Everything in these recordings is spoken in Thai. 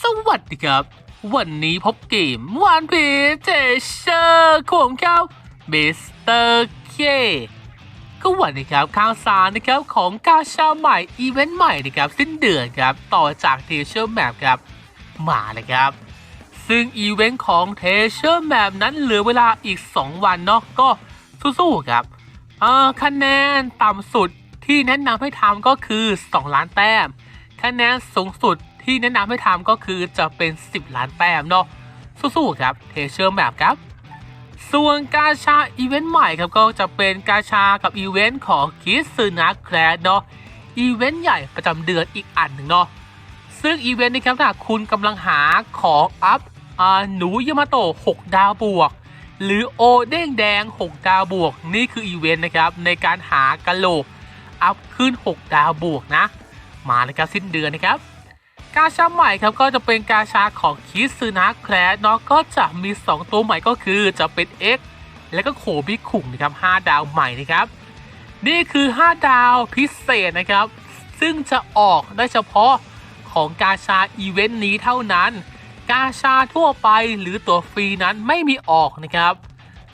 สวัสดีครับ วันนี้พบเกมวันพีเจเชอร์ของเขาเบสเตอร์เคก็วันนี้ครับข่าวสารนะครับของกาชาใหม่อีเวนต์ใหม่นะครับสิ้นเดือนครับต่อจากเทเชอร์แมปครับมาเลยครับ ซึ่งอีเวนต์ของเทเชอร์แมปนั้นเหลือเวลาอีก 2 วันเนาะก็สู้ๆครับคะแนนต่ำสุดที่แนะนำให้ทำก็คือ 2 ล้านแต้ม คะแนนสูงสุด ที่แนะนำให้ทำก็คือจะเป็น 10 ล้านแต้มเนาะสู้ๆครับเทเชอร์แมปครับ ส่วนกาชาอีเวนต์ใหม่ครับก็จะเป็นกาชากับอีเวนต์ของคิสซึนะแคลดเนาะอีเวนต์ใหญ่ประจำเดือนอีกอันหนึ่งเนาะซึ่งอีเวนต์นี้ครับถ้าคุณกำลังหาของอัพอหนูยามาโตะ6ดาวบวก หรือโอเด้งแดง 6 ดาวบวก นี่คืออีเวนต์นะครับในการหากะโหลกอัพขึ้น 6 ดาวบวกนะ มาเลยครับสิ้นเดือนนะครับ กาชาใหม่ครับก็จะเป็นกาชาของคิซึนะแคลเนาะก็จะมี 2 ตัวใหม่ก็คือจะเป็น X แล้วก็โคบิคุงนะครับ5ดาวใหม่นะครับ นี่คือ 5 ดาวพิเศษนะครับ ซึ่งจะออกได้เฉพาะของกาชาอีเวนต์นี้เท่านั้น กาชาทั่วไปหรือตัวฟรีนั้นไม่มีออกนะครับ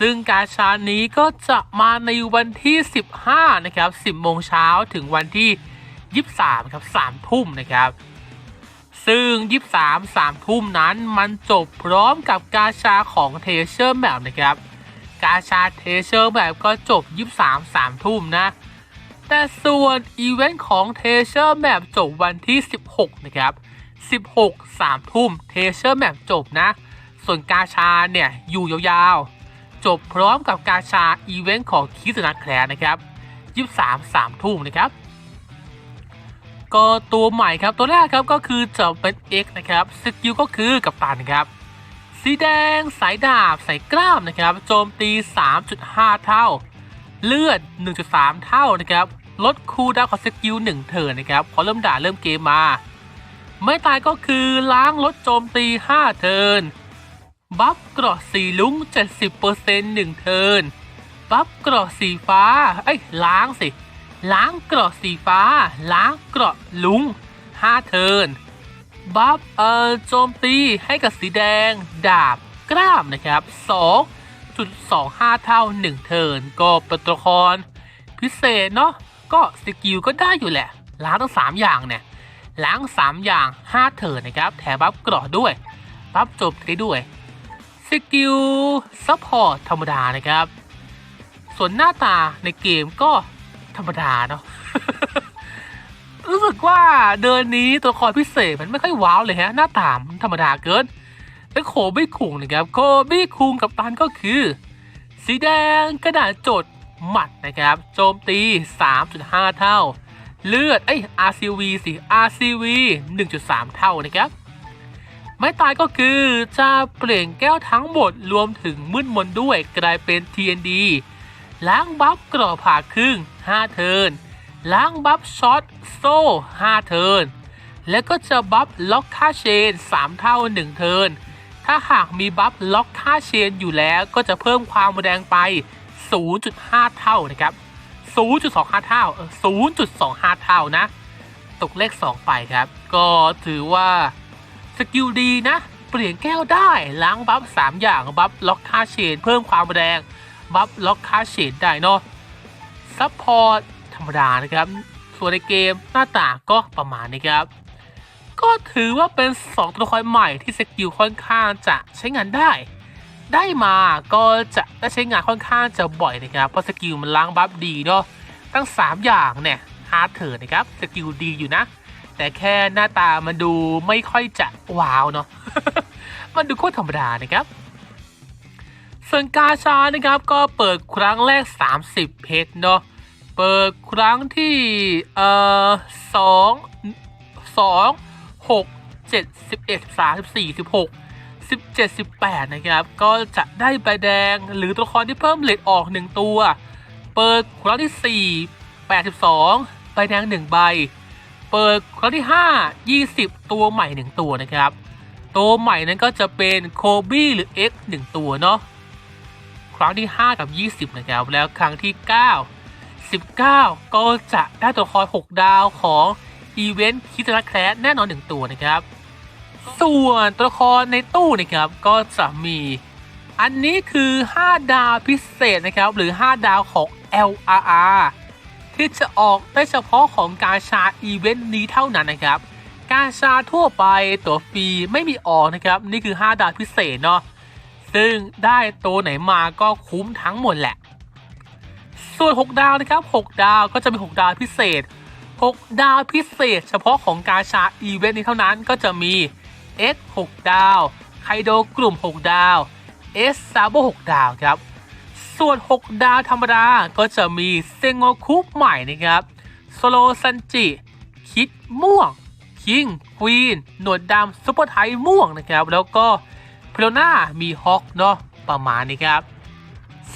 ซึ่งกาชานี้ก็จะมาในวันที่ 15 นะครับ 10 โมงเช้าถึงวันที่ 23 ครับ 3 ทุ่มนะครับ ซึ่ง 23 3 ทุ่มนั้นมันจบพร้อมกับกาชาของเทเชอร์แบบนะครับ กาชาเทเชอร์แบบก็จบ 23 3 ทุ่มนะ แต่ส่วนอีเวนต์ของเทเชอร์แบบจบวันที่ 16 นะครับ 16 3 ทุ่มเทเชอร์แบบจบนะ ส่วนกาชาเนี่ยอยู่ยาวๆ จบพร้อมกับกาชาอีเวนต์ของคิสนาแคลร์นะครับ 23 3 ทุ่มนะครับ ก็ตัวใหม่ครับตัวแรกครับก็คือจะเป็น X นะครับสกิลก็คือกับตันครับ สีแดงสายดาบสายกล้ามนะครับโจมตี 3.5 เท่า เลือด 1.3 เท่านะครับลดคูลดาวของสกิล1เทิร์นนะครับพอเริ่มด่าเริ่มเกมมา ไม่ตายก็คือล้างลดโจมตี 5 เทิร์นบัฟเกราะสีลุง 70% 1 เทิร์นบัฟเกราะสีฟ้า เอ้ยล้างสิ ล้างเกราะสีฟ้า ล้างเกราะลุง5เทินบัฟเอ่อโจมตีให้กับสีแดง ดาบกล้ามนะครับ2.25 เท่า 1 เทินก็เป็นตัวละครพิเศษเนาะก็สกิลก็ได้อยู่แหละ ล้างทั้ง 3 อย่างเนี่ยล้าง 3 อย่าง 5 เทินนะครับ แถมบัฟเกราะด้วยบัฟโจมตีด้วยสกิลซัพพอร์ตธรรมดานะครับ ส่วนหน้าตาในเกมก็ ธรรมดาเนาะ รู้สึกว่าเดินนี้ตัวละครพิเศษมันไม่ค่อยว้าวเลยฮะ หน้าตามธรรมดาเกินแล้วโคบี้คุงนะครับ โคบี้คุงกับตันก็คือ สีแดงกระดาษจดหมัดนะครับ โจมตี 3.5 เท่า เลือดเอ้ RCV สิ RCV 1.3 เท่านะครับ ไม่ตายก็คือจะเปลี่ยนแก้วทั้งหมดรวมถึงมืดมนด้วยกลายเป็น TND ล้างบัฟกรอบผ่าครึ่ง 5 เทิร์นล้างบัฟช็อตโซ่ 5 เทิร์นแล้วก็จะบัฟล็อกค่าเชน 3 เท่า 1 เทิร์นถ้าหากมีบัฟล็อกค่าเชนอยู่แล้วก็จะเพิ่มความแรงไป 0.5 เท่านะครับ 0.25 เท่า 0.25 เท่านะ ตกเลข 2 ไปครับ ก็ถือว่าสกิลดีนะ เปลี่ยนแก้วได้ล้างบัฟ 3 อย่างบัฟล็อกค่าเชน เพิ่มความแรง บัฟล็อกค่าเชนได้เนาะซัพพอร์ตธรรมดานะครับ ส่วนในเกมหน้าตาก็ประมาณนี้ครับ ก็ถือว่าเป็น 2 ตัวละครใหม่ที่สกิลค่อนข้างจะใช้งานได้ ได้มาก็จะได้ใช้งานค่อนข้างจะบ่อยนะครับ เพราะสกิลมันล้างบัฟดีเนาะตั้ง 3 อย่างเนี่ยฮาร์ดเถิดนะครับสกิลดีอยู่นะ แต่แค่หน้าตามันดูไม่ค่อยจะว้าวเนาะมันดูโคตรธรรมดานะครับ ส่วนกาชานะครับก็เปิดครั้งแรก 30 เพชรเนาะเปิดครั้งที่เอ่อสองสองหกเจ็ดสิบเอ็ดสามสิบสี่สิบหกสิบเจ็ดสิบแปดนะครับ ก็จะได้ใบแดงหรือตัวละครที่เพิ่มเลทออกหนึ่งตัว เปิดครั้งที่สี่แปดสิบสองใบแดงหนึ่งใบ เปิดครั้งที่ห้ายี่สิบตัวใหม่หนึ่งตัวนะครับ ตัวใหม่นั้นก็จะเป็นโคบี้หรือ X หนึ่งตัวเนาะ ครั้งที่ 5 กับ 20 นะครับ แล้วครั้งที่ 9 19 ก็จะได้ตัวคอย 6 ดาวของอีเวนต์คิสนาแคลสแน่นอน 1 ตัวนะครับ ส่วนตัวละครในตู้นะครับก็จะมี อันนี้คือ 5 ดาวพิเศษนะครับ หรือ 5 ดาวของ LRR ที่จะออกได้เฉพาะของการชาอีเวนต์นี้เท่านั้นนะครับ การชาทั่วไปตัวฟรีไม่มีออกนะครับ นี่คือ 5 ดาวพิเศษเนาะ ซึ่งได้ตัวไหนมาก็คุ้มทั้งหมดแหละ ส่วน 6 ดาวนะครับ 6 ดาวก็จะมี 6 ดาวพิเศษ 6 ดาวพิเศษ เฉพาะของการชาอีเวนต์นี้เท่านั้นก็จะมี S 6ดาว ไคโดกลุ่ม 6 ดาว S ซาโบ6ดาวครับ ส่วน 6 ดาวธรรมดา ก็จะมีเซงโงคุใหม่นะครับโซโลซันจิ คิดม่วง คิงควีน หนวดดำซุปเปอร์ไทยม่วงนะครับ แล้วก็ เพลน่ามีฮอกเนาะประมาณนี้ครับ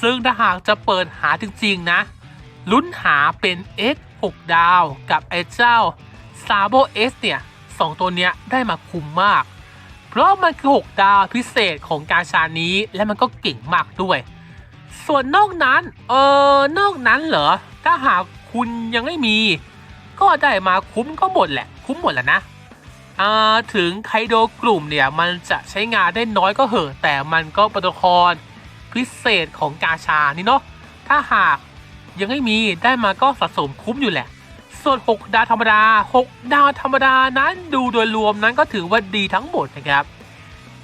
ซึ่งถ้าหากจะเปิดหาจริงๆนะ ลุ้นหาเป็น X 6 ดาวกับไอ้เจ้า s a b o S เนี่ยสองตัวเนี้ยได้มาคุ้มมาก เพราะมันคือ 6 ดาวพิเศษของการชานี้และมันก็เก่งมากด้วย ส่วนนอกนั้น เออนอกนั้นเหรอ ถ้าหากคุณยังไม่มี ก็ได้มาคุ้มก็หมดแหละ คุ้มหมดแหละนะ ถึงไคโดกลุ่มเนี่ยมันจะใช้งานได้น้อยก็เหอะแต่มันก็ป็นตัวลพิเศษของกาชานี่เนาะถ้าหากยังไม่มีได้มาก็สะสมคุ้มอยู่แหละ ส่วน 6 ดาวธรรมดา 6 ดาวธรรมดานั้นดูโดยรวมนั้นก็ถือว่าดีทั้งหมดนะครับ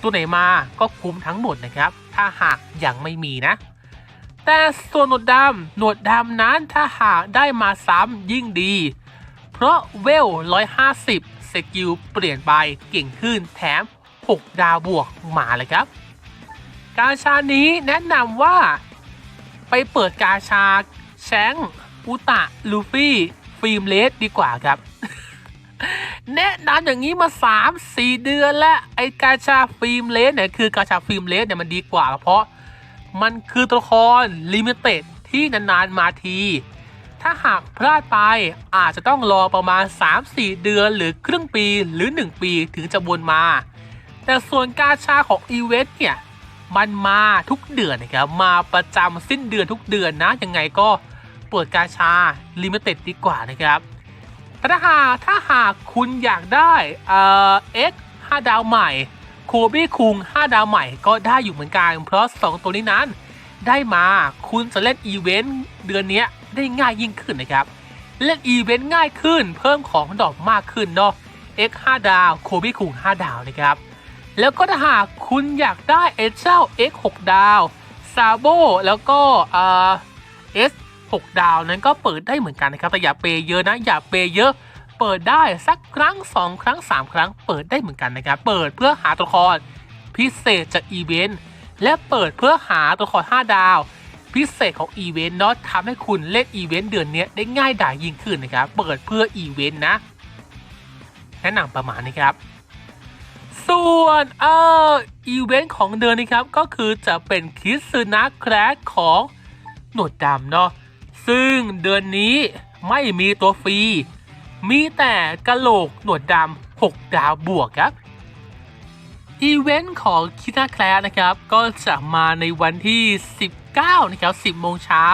ตัวไหนมาก็คุ้มทั้งหมดนะครับ ถ้าหากยังไม่มีนะ แต่ส่วนหนวดดำหนวดดำนั้นถ้าหากได้มาซ้ำยิ่งดี เพราะเวล 150 สกิลเปลี่ยนไปเก่งขึ้นแถม 6 ดาวบวกมาเลยครับ กาชานี้แนะนำว่า ไปเปิดกาชาแชงอุตะ ลูฟี่ ฟิล์มเลสดีกว่าครับ แนะนำอย่างนี้มา 3-4 เดือนแล้ว ไอกาชาฟิล์มเลสเนี่ยคือกาชาฟิล์มเลสเนี่ยมันดีกว่า เพราะมันคือตัวละครลิมิเต็ดที่นานๆมาที ถ้าหากพลาดไปอาจจะต้องรอประมาณ 3-4 เดือนหรือครึ่งปีหรือ 1 ปีถึงจะวนมา แต่ส่วนกาชาของอีเวนต์เนี่ย มันมาทุกเดือนนะครับ มาประจำสิ้นเดือนทุกเดือนนะ ยังไงก็เปิดกาชาลิมิเต็ดดีกว่านะครับแต่ถ้าหากถ้าหากคุณอยากได้เอ่อ X 5ดาวใหม่โคบี้คุง5 ดาวใหม่ก็ได้อยู่เหมือนกัน เพราะ 2 ตัวนี้นั้น ได้มาคุณจะเล่นอีเวนต์เดือนนี้ ได้ง่ายยิ่งขึ้นนะครับ เล่นอีเวนต์ง่ายขึ้น เพิ่มของดอกมากขึ้นเนาะ X 5ดาวโคบี้คุง5ดาวนะครับ แล้วก็ถ้าหากคุณอยากได้เอเจ้า X 6ดาวซาโบแล้วก็เอ่อ S 6ดาวนั้นก็เปิดได้เหมือนกันนะครับแต่อย่าเปย์เยอะนะอย่าเปย์เยอะ เปิดได้สักครั้ง 2 ครั้ง 3 ครั้ง เปิดได้เหมือนกันนะครับ เปิดเพื่อหาตัวละครพิเศษจากอีเวนต์และเปิดเพื่อหาตัวละคร5ดาว พิเศษของอีเวนต์เนาะทำให้คุณเล่นอีเวนต์เดือนนี้ได้ง่ายดายยิ่งขึ้นนะครับเปิดเพื่ออีเวนต์นะแนะนำประมาณนี้ครับส่วนเอ่ออีเวนต์ของเดือนนี้ครับก็คือจะเป็นคิสึนะแครกของหนวดดำเนาะซึ่งเดือนนี้ไม่มีตัวฟรี มีแต่กะโหลกหนวดดำ6ดาวบวกครับอีเวนต์ของคินาแคลนะครับ ก็จะมาในวันที่ 19นะครับ 10 โมงเช้า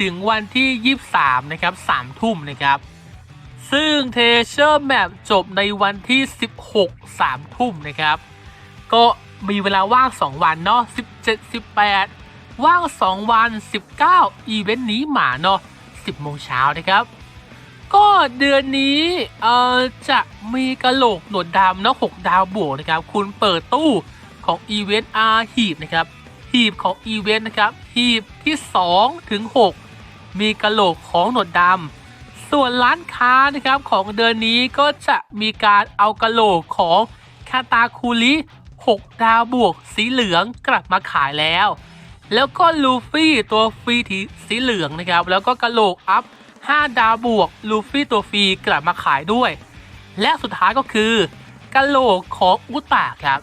ถึงวันที่ 23 นะครับ 3 ทุ่มนะครับ ซึ่งเทเชอร์แมปจบในวันที่ 16 3 ทุ่มนะครับ ก็มีเวลาว่าง 2 วันเนาะ 17 18 ว่าง 2 วัน 19 อีเวนต์นี้หมาเนาะ 10 โมงเช้านะครับ ก็เดือนนี้เอ่อจะมีกระโหลกหนวดดำเนาะ 6 ดาวบวกนะครับ คุณเปิดตู้ของอีเวนต์อาหีบนะครับ หีบของอีเวนต์นะครับ หีบที่2ถึง6มีกระโหลกของหนวดดำส่วนร้านค้านะครับของเดือนนี้ก็จะมีการเอากระโหลกของคาตาคูริ6 ดาวบวกสีเหลืองกลับมาขายแล้ว แล้วก็ลูฟี่ตัวฟรีที่สีเหลืองนะครับ แล้วก็กระโหลกอัพ 5 ดาวบวกลูฟี่ตัวฟรีกลับมาขายด้วย และสุดท้ายก็คือกระโหลกของอุตะครับ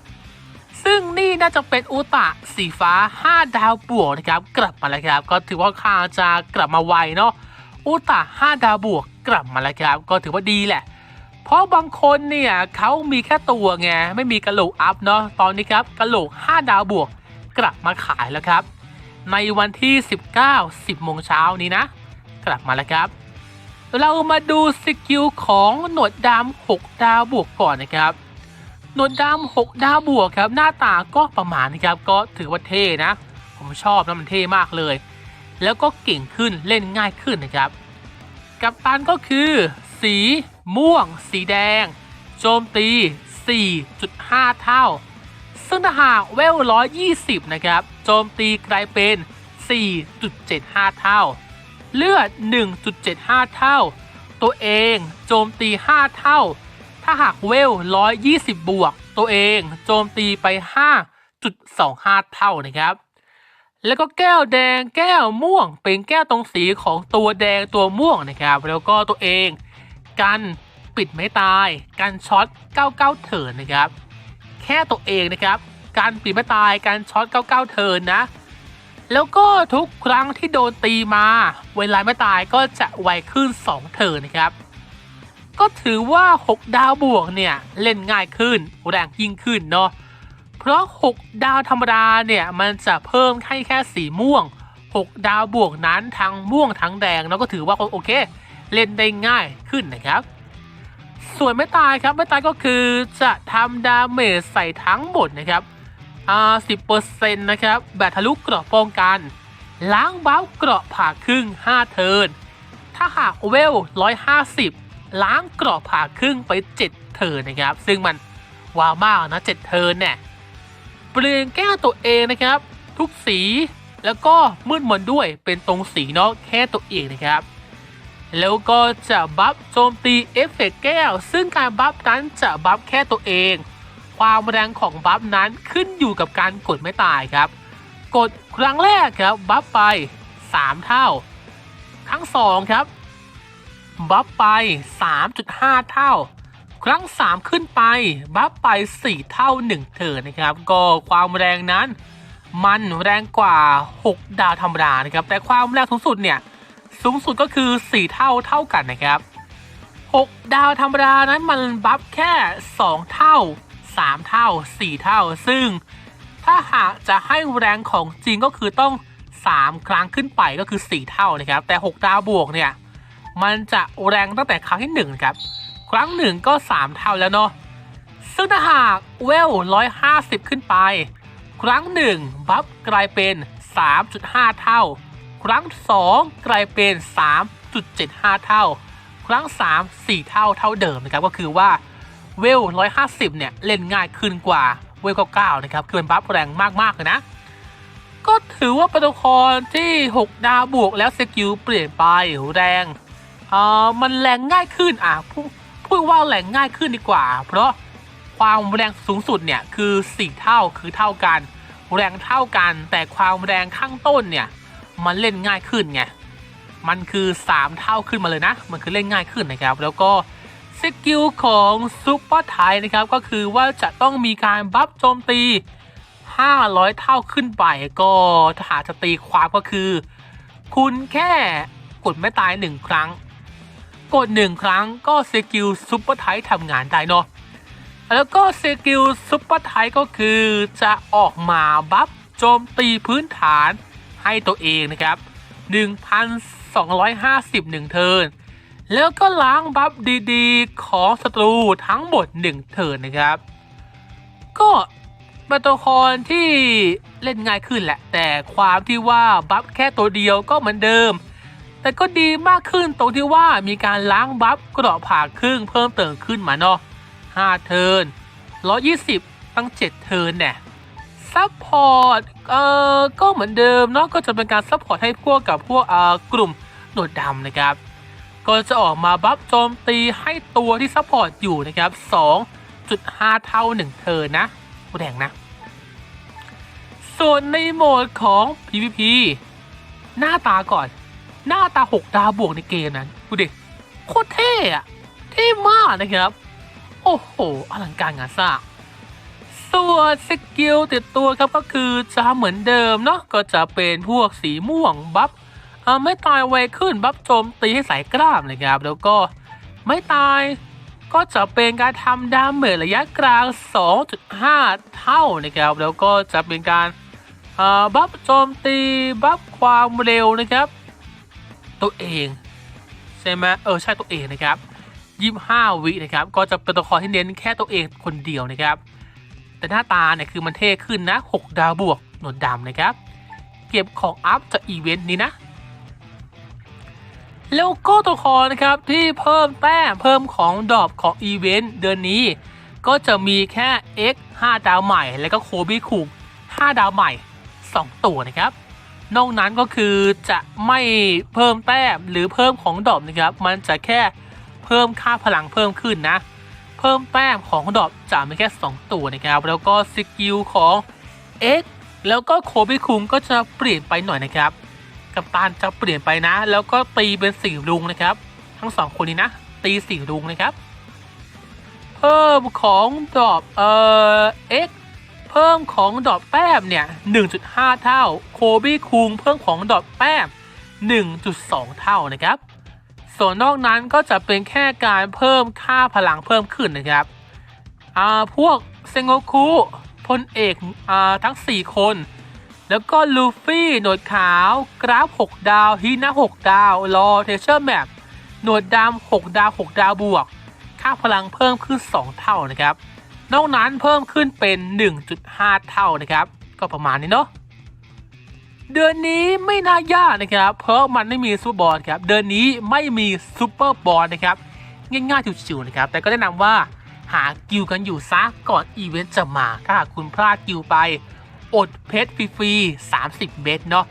ซึ่งนี่น่าจะเป็นอุตะสีฟ้า 5 ดาวบวกนะครับ กลับมาแล้วครับ ก็ถือว่าคาจะกลับมาไวเนาะอุตะ5 ดาวบวกกลับมาแล้วครับ ก็ถือว่าดีแหละ เพราะบางคนเนี่ยเขามีแค่ตัวไงไม่มีกระโหลกอัพเนาะตอนนี้ครับกระโหลก 5 ดาวบวกกลับมาขายแล้วครับ ในวันที่ 19 10โมงเช้านี้นะ กลับมาแล้วครับ เรามาดูสกิลของหนวดดำ6ดาวบวกก่อนนะครับ หนวดดำหกดาวบวกครับ หน้าตาก็ประมาณนะครับ ก็ถือว่าเท่นะ ผมชอบนะมันเท่มากเลย แล้วก็เก่งขึ้นเล่นง่ายขึ้นนะครับ กัปตันก็คือ สี ม่วง สีแดง โจมตี 4.5 เท่า ซึ่งถ้าหากเวล 120 นะครับ โจมตีกลายเป็น 4.75 เท่า เลือด 1.75 เท่า ตัวเองโจมตี 5 เท่าาหากเวล 120 บวก ตัวเองโจมตีไป 5.25 เท่านะครับ แล้วก็แก้วแดงแก้วม่วง เป็นแก้วตรงสีของตัวแดงตัวม่วงนะครับ แล้วก็ตัวเองกันปิดไม่ตาย กันช็อต 99 เถินนะครับ แค่ตัวเองนะครับ การปิดไม่ตายการช็อต 99เทินนะ แล้วก็ทุกครั้งที่โดนตีมา เวลาไม่ตายก็จะไวขึ้น 2เทินนะครับ ก็ถือว่า 6 ดาวบวกเนี่ย เล่นง่ายขึ้น แรงยิ่งขึ้นเนาะเพราะ 6 ดาวธรรมดาเนี่ยมันจะเพิ่มให้แค่สีม่วง 6 ดาวบวกนั้นทั้งม่วงทั้งแดงแล้วก็ถือว่าโอเค เล่นได้ง่ายขึ้นนะครับ ส่วนไม่ตายครับไม่ตายก็คือจะทำดาเมจใส่ทั้งหมดนะครับอ่าสิบเปอร์เซ็นต์นะครับแบบทะลุเกราะป้องกัน ล้างบ้าเกราะผ่าครึ่ง 5 เทิร์นถ้าหากเวล 150 ล้างกราะผ่าครึ่งไป 7 เทิร์นนะครับ ซึ่งมันว้าวมากนะ 7 เทิร์นเนี่ยเปลี่ยนแก้วตัวเองนะครับ ทุกสีแล้วก็มืดมนด้วยเป็นตรงสีเนาะแค่ตัวเองนะครับ แล้วก็จะบัฟโจมตีเอฟเฟกแก้ว ซึ่งการบัฟนั้นจะบัฟแค่ตัวเอง ความแรงของบัฟนั้นขึ้นอยู่กับการกดไม่ตายครับ กดครั้งแรกครับบัฟไป 3 เท่า ครั้ง 2 ครับ บัฟไป 3.5 เท่า ครั้ง 3 ขึ้นไป บัฟไป 4 เท่า 1 เถิดนะครับ ก็ความแรงนั้น มันแรงกว่า 6 ดาวธรรมดานะครับ แต่ความแรงสูงสุดเนี่ย สูงสุดก็คือ 4 เท่าเท่ากันนะครับ 6 ดาวธรรมดานั้นมันบัฟแค่ 2 เท่า 3 เท่า 4 เท่า ซึ่งถ้าหากจะให้แรงของจริงก็คือต้อง 3 ครั้งขึ้นไปก็คือ 4 เท่านะครับ แต่ 6 ดาวบวกเนี่ย มันจะแรงตั้งแต่ครั้งที่1ครับ ครั้งหนึ่งก็ 3 เท่าแล้วเนาะ ซึ่งถ้าหากเวล 150 ขึ้นไป ครั้งหนึ่งบัฟกลายเป็น 3.5 เท่า ครั้ง 2 กลายเป็น 3.75 เท่า ครั้ง 3 4 เท่าเท่าเดิมนะครับ ก็คือว่าเวล 150 เนี่ย เล่นง่ายขึ้นกว่าเวล 99 นะครับ คือเป็นบัฟแรงมากๆเลยนะก็ถือว่าโปรโตคอลที่ 6 ดาวบวกแล้วสกิลเปลี่ยนไปแรง เออมันแรงง่ายขึ้นอะพูดพูดว่าแรงง่ายขึ้นดีกว่า เพราะความแรงสูงสุดเนี่ยคือ4เท่าคือเท่ากัน แรงเท่ากัน แต่ความแรงข้างต้นเนี่ยมันเล่นง่ายขึ้นไงมันคือ 3 เท่าขึ้นมาเลยนะ มันคือเล่นง่ายขึ้นนะครับ แล้วก็สกิลของซุปเปอร์ไทยนะครับ ก็คือว่าจะต้องมีการบัฟโจมตี 500 เท่าขึ้นไป ก็ถ้าหากจะตีความก็คือ คุณแค่กดไม่ตาย 1 ครั้ง กด 1 ครั้งก็สกิลซุปเปอร์ไททำงานได้เนาะแล้วก็สกิลซุปเปอร์ไทก็คือจะออกมาบัฟโจมตีพื้นฐานให้ตัวเองนะครับ 1,250 1 เทิร์นแล้วก็ล้างบัฟดีๆ ของศัตรูทั้งหมด 1 เทิร์นนะครับ ก็เป็นตัวละครที่เล่นง่ายขึ้นแหละ แต่ความที่ว่าบัฟแค่ตัวเดียวก็เหมือนเดิม แต่ก็ดีมากขึ้นตรงที่ว่ามีการล้างบัฟกราะผ่าครึ่งเพิ่มเติมขึ้นมาเนาะ5เทิร์น120 ตั้ง 7 เทิร์นเนี่ยซัพพอร์ตเอ่อก็เหมือนเดิมเนาะก็จะเป็นการซัพพอร์ตให้พวกกับพวกเอ่อกลุ่มหนวดดำนะครับ ก็จะออกมาบัฟโจมตีให้ตัวที่ซัพพอร์ตอยู่นะครับ 2.5 เท่า 1 เทิร์นนะแรงนะ ส่วนในโหมดของ PVP หน้าตาก่อน หน้าตา 6 ดาวบวกในเกมนั้นดูดิโคตรเท่อะเท่มากนะครับ โอ้โหอลังการงานสร้างส่วนสกิลติดตัวครับก็คือจะเหมือนเดิมเนาะก็จะเป็นพวกสีม่วงบัฟไม่ตายไวขึ้นบัฟโจมตีให้สายกล้ามเลยครับ แล้วก็ไม่ตายก็จะเป็นการทำดาเมจระยะกลาง 2.5 เท่านะครับ แล้วก็จะเป็นการบัฟโจมตี บัฟความเร็วนะครับ ตัวเองใช่ไหมเออใช่ตัวเองนะครับ25วินะครับ ก็จะเป็นตัวละครที่เน้นแค่ตัวเองคนเดียวนะครับ แต่หน้าตาเนี่ยคือมันเท่ขึ้นนะ 6 ดาวบวกหนวดดำนะครับ เก็บของอัพจากอีเวนต์นี้นะ แล้วก็ตัวละครนะครับที่เพิ่มแต้มเพิ่มของดอปของอีเวนต์เดือนนี้ ก็จะมีแค่ X 5 ดาวใหม่ แล้วก็โคบี้คุง5ดาวใหม่ 2 ตัวนะครับ นอกนั้นก็คือจะไม่เพิ่มแต้มหรือเพิ่มของดอปนะครับ มันจะแค่เพิ่มค่าพลังเพิ่มขึ้นนะ เพิ่มแต้มของดอปจะมีแค่ 2 ตัวนะครับ แล้วก็สกิลของ X แล้วก็โคบิคุงก็จะเปลี่ยนไปหน่อยนะครับ กัปตันจะเปลี่ยนไปนะ แล้วก็ตีเป็นสี่ลุงนะครับ ทั้งสองคนนี้นะ ตีสี่ลุงนะครับ เพิ่มของดอปเอ่อ X เพิ่มของดอปแต้มเนี่ย 1.5 เท่า โคบี้คุงเพิ่มของดอปแต้ม 1.2 เท่านะครับ ส่วนนอกนั้นก็จะเป็นแค่การเพิ่มค่าพลังเพิ่มขึ้นนะครับอ่าพวกเซงโงคุพลเอกอ่าทั้ง 4 คน แล้วก็ลูฟี่ หนวดขาว กราฟ 6 ดาวฮินะ6 ดาว รอเทเชอร์แมปหนวดดำ6 ดาว 6 ดาวบวก ค่าพลังเพิ่มขึ้น 2 เท่านะครับ นอกนั้นเพิ่มขึ้นเป็น 1.5 เท่านะครับ ก็ประมาณนี้เนาะเดือนนี้ไม่น่ายากนะครับ เพราะมันไม่มีซูเปอร์บอลครับ เดือนนี้ไม่มีซูเปอร์บอลนะครับ ง่ายๆชิวๆนะครับ แต่ก็แนะนำว่าหากิลกันอยู่ซะก่อนอีเวนต์จะมา ถ้าคุณพลาดกิลไป อดเพชรฟรีๆ30 เมตรเนาะ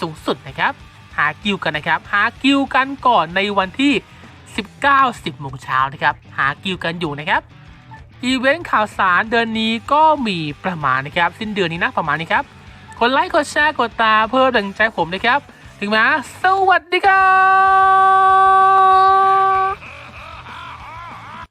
สูงสุดนะครับ หากิลกันนะครับ หากิลกันก่อนในวันที่ 19 10โมงเช้านะครับ หากิลกันอยู่นะครับ อีเวนต์ข่าวสารเดือนนี้ก็มีประมาณนะครับ สิ้นเดือนนี้นะประมาณนี้ครับกดไลค์กดแชร์กดตาเพื่อดังใจผมนะครับ ถึงมาสวัสดีครับ